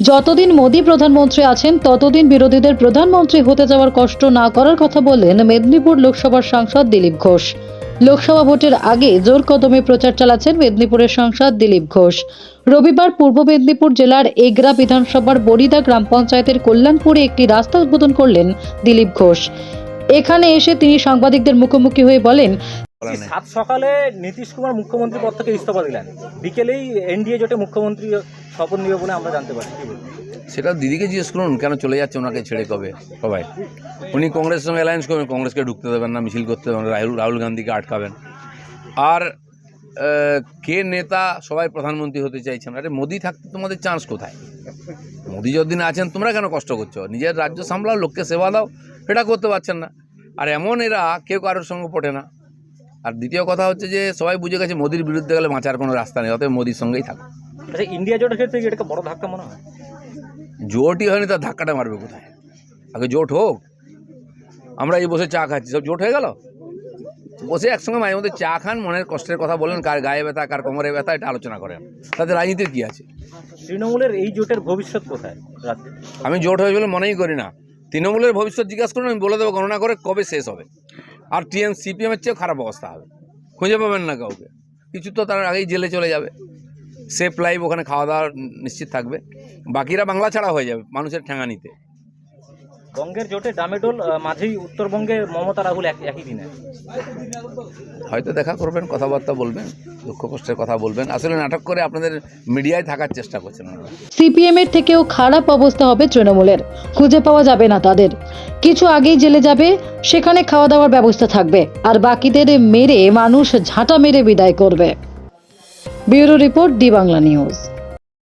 যতদিন মোদী প্রধানমন্ত্রী আছেন ততদিন বিরোধীদের প্রধানমন্ত্রী হতে যাওয়ার কষ্ট না করার কথা বললেন মেদিনীপুর লোকসভার সাংসদ দিলীপ ঘোষ। লোকসভা ভোটের আগে জোর কদমে প্রচার চালাচ্ছেন মেদিনীপুরের সাংসদ দিলীপ ঘোষ। রবিবার পূর্ব মেদিনীপুর জেলার এগরা বিধানসভার বরিদা গ্রাম পঞ্চায়েতের কল্যাণপুরে একটি রাস্তা উদ্বোধন করলেন দিলীপ ঘোষ। এখানে এসে তিনি সাংবাদিকদের মুখোমুখি হয়ে বলেন সাত সকালে নীতিশ কুমার মুখ্যমন্ত্রী পদ থেকে ইস্তফা দিলেন। বিকেলেই এনডিএ জোটে মুখ্যমন্ত্রী শপথ নেবে বলে আমরা জানতে পারি সেটা দিদিকে জিজ্ঞেস করুন, কেন চলে যাচ্ছে ওনাকে ছেড়ে কবে? সবাই। উনি কংগ্রেসের সঙ্গে অ্যালায়েন্স করবেন, কংগ্রেসকে ঢুকতে দেবেন না, মিছিল করতে দেবেন রাহুল রাহুল গান্ধীকে আটকাবেন। আর কে নেতা সবাই প্রধানমন্ত্রী হতে চাইছেন? আরে মোদি থাকতে তোমাদের চান্স কোথায়? মোদি যতদিন আছেন, তোমরা কেন কষ্ট করছ? নিজের রাজ্য সামলাও, লোককে সেবা দাও সেটা করতে পারছেন না। আর এমন এরা, কেউ কারোর সঙ্গে পটে না। আর দ্বিতীয় কথা হচ্ছে যে, সবাই বুঝে গেছে, মোদির বিরুদ্ধে গেলে বাঁচার কোনো রাস্তা নেই, অতএব মোদির সঙ্গেই থাকো আচ্ছা ইন্ডিয়া জোটের ক্ষেত্রে কি এটাকে বড় ধাক্কা মনে হয়? জোটই হয়নি তার ধাক্কাটা মারবে কোথায়? আগে জোট হোক। আমরা এই বসে চা খাচ্ছি সব জোট হয়ে গেল? বসে একসঙ্গে মাঝে মধ্যে চা খান মনের কষ্টের কথা বলেন কার গায়ে ব্যথা কার কোমরে ব্যথা এটা আলোচনা করেন। তাতে রাজনীতির কী আছে? তৃণমূলের এই জোটের ভবিষ্যৎ কোথায়? আমি জোট হয়ে বলে মনেই করি না। তৃণমূলের ভবিষ্যৎ জিজ্ঞাসা করুন আমি বলে দেবো গণনা করে কবে শেষ হবে। আর টিএম সিপিএমের চেয়েও খারাপ অবস্থা হবে। খুঁজে পাবেন না কাউকে। কিছু তো তার আগেই জেলে চলে যাবে। সেফ লাইফ ওখানে খাওয়া দাওয়া নিশ্চিত থাকবে। বাকিরা বাংলা ছাড়া হয়ে যাবে মানুষের ঠেঙানিতে বঙ্গের জোটে ডামেডোল মাঝেই উত্তরবঙ্গে মমতা রাহুল এক- একই দিনে। হয়তো দেখা করবেন কথাবার্তা বলবেন দুঃখ কষ্টের কথা বলবেন। আসলে নাটক করে আপনাদের মিডিয়ায় থাকার চেষ্টা করছেন সিপিএম এর থেকেও খারাপ অবস্থা হবে তৃণমূলের। খুঁজে পাওয়া যাবে না তাদের। কিছু আগেই জেলে যাবে সেখানে খাওয়া দাওয়ার ব্যবস্থা থাকবে। আর বাকিদের মেরে মানুষ ঝাঁটা মেরে বিদায় করবে। Bureau report D Bangla news.